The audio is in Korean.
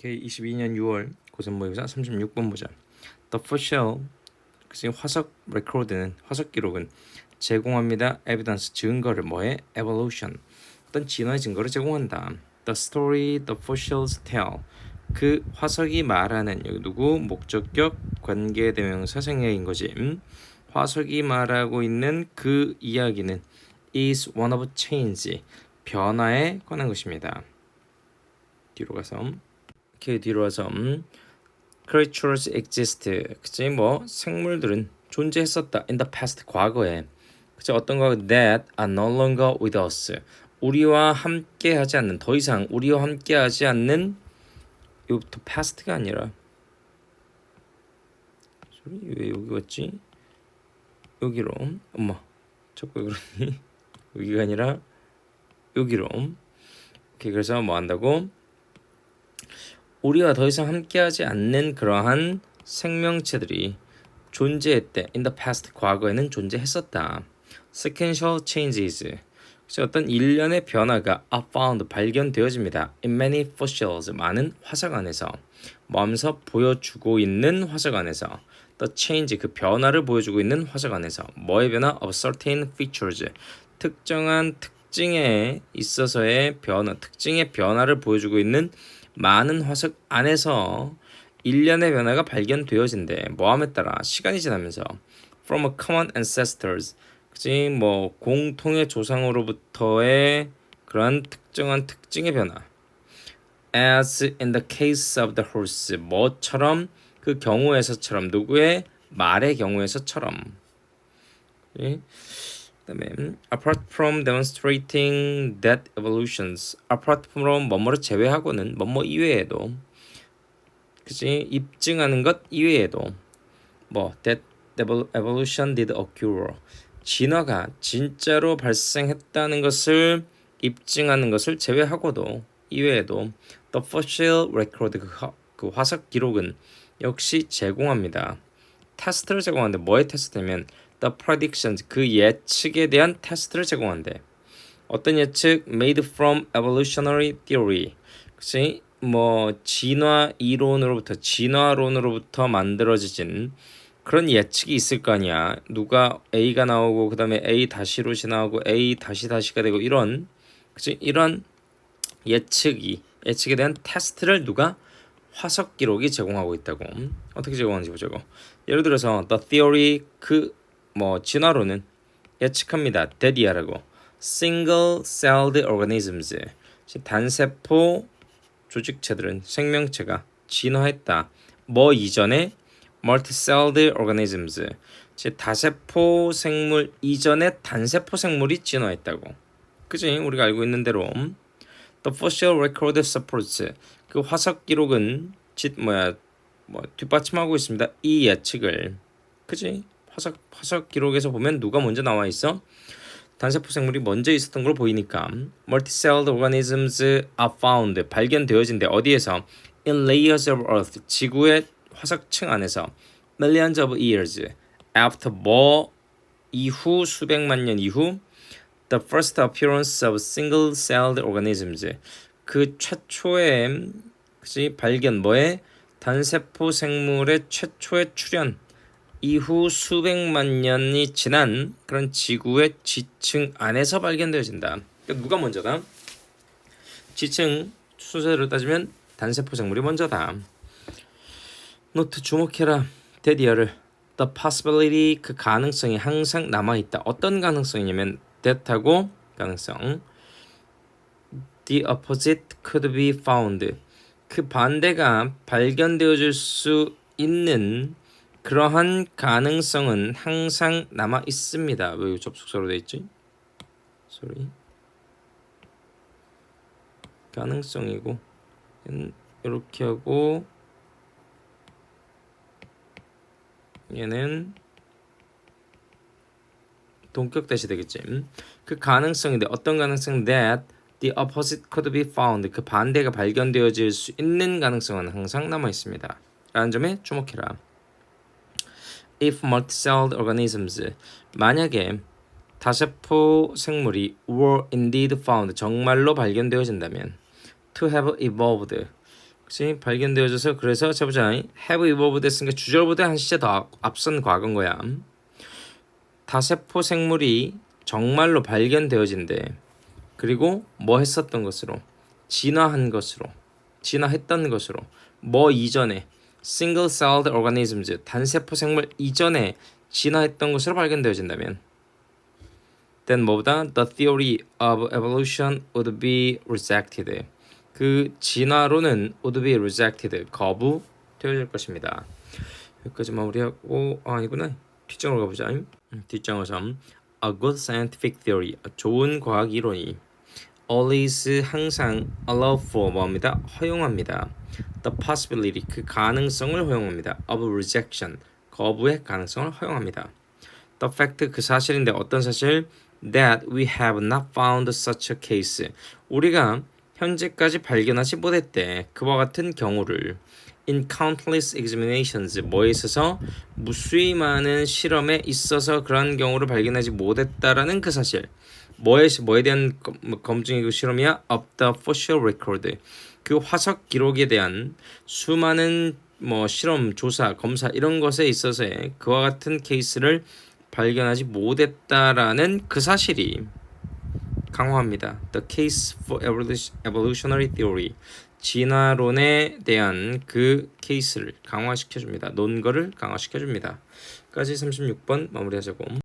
K22년 6월 고전 모의고사 36번 보자. The fossil 그치 화석 레코드는 화석 기록은 제공합니다. evidence 증거를 뭐해? evolution 어떤 진화의 증거를 제공한다. The story the fossils tell 그 화석이 말하는 여기 누구 목적격 관계대명사 생략인 거지. 음? 화석이 말하고 있는 그 이야기는 is one of change 변화에 관한 것입니다. 뒤로 가서 그 뒤로 와서 음, creatures exist. 그치? 뭐 생물들은 존재했었다. In the past 과거에. 그치? 어떤 거? That are no longer with us. 우리와 함께 하지 않는 더 이상 우리와 함께 하지 않는 이부터 past가 아니라. 왜 여기 왔지? 여기로 엄마 자꾸 왜 그러니? 여기가 아니라 여기로 오케이 그래서 뭐 한다고 우리와 더 이상 함께하지 않는 그러한 생명체들이 존재했대. In the past, 과거에는 존재했었다. Sequential changes. 그래서 어떤 일련의 변화가 are found, 발견되어집니다. In many fossils, 많은 화석 안에서. 뭐하면서 보여주고 있는 화석 안에서. The change, 그 변화를 보여주고 있는 화석 안에서. 뭐의 변화? Of certain features. 특정한 특징에 있어서의 변화, 특징의 변화를 보여주고 있는 많은 화석 안에서 일련의 변화가 발견되어진대. 뭐함에 따라 시간이 지나면서 from a common ancestors 그지 뭐 공통의 조상으로부터의 그러한 특정한 특징의 변화. As in the case of the horse 뭐처럼 그 경우에서처럼 누구의 말의 경우에서처럼. 그지? 그다음에 apart from demonstrating that evolutions apart from 뭐뭐를 제외하고는 뭐뭐 이외에도 그지 입증하는 것 이외에도 뭐 that evolution did occur 진화가 진짜로 발생했다는 것을 입증하는 것을 제외하고도 이외에도 the fossil record 그, 화, 그 화석 기록은 역시 제공합니다. 테스트를 제공하는데 뭐의 테스트냐면 the predictions 그 예측에 대한 테스트를 제공한대. 어떤 예측 made from evolutionary theory. 그치? 뭐 진화 이론으로부터 진화론으로부터 만들어진 그런 예측이 있을 거 아니야. 누가 A가 나오고 그다음에 A 다시 루시 나오고 A 다시 다시가 되고 이런 그치? 이런 예측이 예측에 대한 테스트를 누가 화석 기록이 제공하고 있다고. 어떻게 제공하는지 보자고. 예를 들어서 the theory 그 뭐 진화론은 예측합니다. 데디아라고 single celled organisms 단세포 조직체들은 생명체가 진화했다. 뭐 이전에 multicelled organisms 즉 다세포 생물 이전에 단세포 생물이 진화했다고. 그지? 우리가 알고 있는 대로 the fossil record supports 그 화석 기록은 짓 뭐야 뭐 뒷받침하고 있습니다. 이 예측을 그지? 화석 화석 기록에서 보면 누가 먼저 나와 있어? 단세포 생물이 먼저 있었던 걸 보이니까 multicelled organisms are found 발견되어진대 어디에서 in layers of earth 지구의 화석층 안에서 millions of years after 뭐 이후 수백만 년 이후 the first appearance of single celled organisms 그 최초의 그지 발견 뭐에 단세포 생물의 최초의 출현 이후 수백만 년이 지난 그런 지구의 지층 안에서 발견되어진다. 그러니까 누가 먼저다? 지층 순서대로 따지면 단세포 생물이 먼저다. 노트 주목해라. 데디어를 the possibility 그 가능성이 항상 남아 있다. 어떤 가능성이냐면 that하고 가능성 the opposite could be found 그 반대가 발견되어질 수 있는 그러한 가능성은 항상 남아 있습니다. 왜 접속사로 돼 있지? sorry. 가능성이고 이렇게 하고 얘는 동격 대시 되겠지. 그 가능성인데 어떤 가능성 that the opposite could be found 그 반대가 발견되어질 수 있는 가능성은 항상 남아 있습니다. 라는 점에 주목해라. If multicelled organisms. 만약에 다세포 생물이 were indeed found 정말로 발견되어진다면 to have evolved. 그치 발견되어져서 그래서 자보자 have evolved 했으니까 주절보다 한 시제 더 앞선 과거인 거야. 다세포 생물이 정말로 발견되어진대. 그리고 뭐 했었던 것으로? 진화한 것으로 진화했던 것으로 뭐 이전에 single celled organisms 단세포 생물 이전에 진화했던 것으로 발견되어진다면 then 뭐보다 the theory of evolution would be rejected 그 진화론은 would be rejected 거부되어질 것입니다 여기까지 마무리하고 아 아니구나 뒷장으로 가보자 음, 뒷장으로 3 A good scientific theory 좋은 과학 이론이 always 항상 allow for 뭐합니다? 허용합니다. The possibility 그 가능성을 허용합니다. of rejection 거부의 가능성을 허용합니다. The fact 그 사실인데 어떤 사실? that we have not found such a case. 우리가 현재까지 발견하지 못했대. 그와 같은 경우를 in countless examinations 뭐에 있어서 무수히 많은 실험에 있어서 그런 경우를 발견하지 못했다라는 그 사실 뭐에 뭐에 대한 검- 뭐 검증이고 실험이야 of the fossil record 그 화석 기록에 대한 수많은 뭐 실험 조사 검사 이런 것에 있어서의 그와 같은 케이스를 발견하지 못했다라는 그 사실이 강화합니다. The case for evolution- evolutionary theory 진화론에 대한 그 케이스를 강화시켜줍니다. 논거를 강화시켜줍니다. 까지 36번 마무리하자고.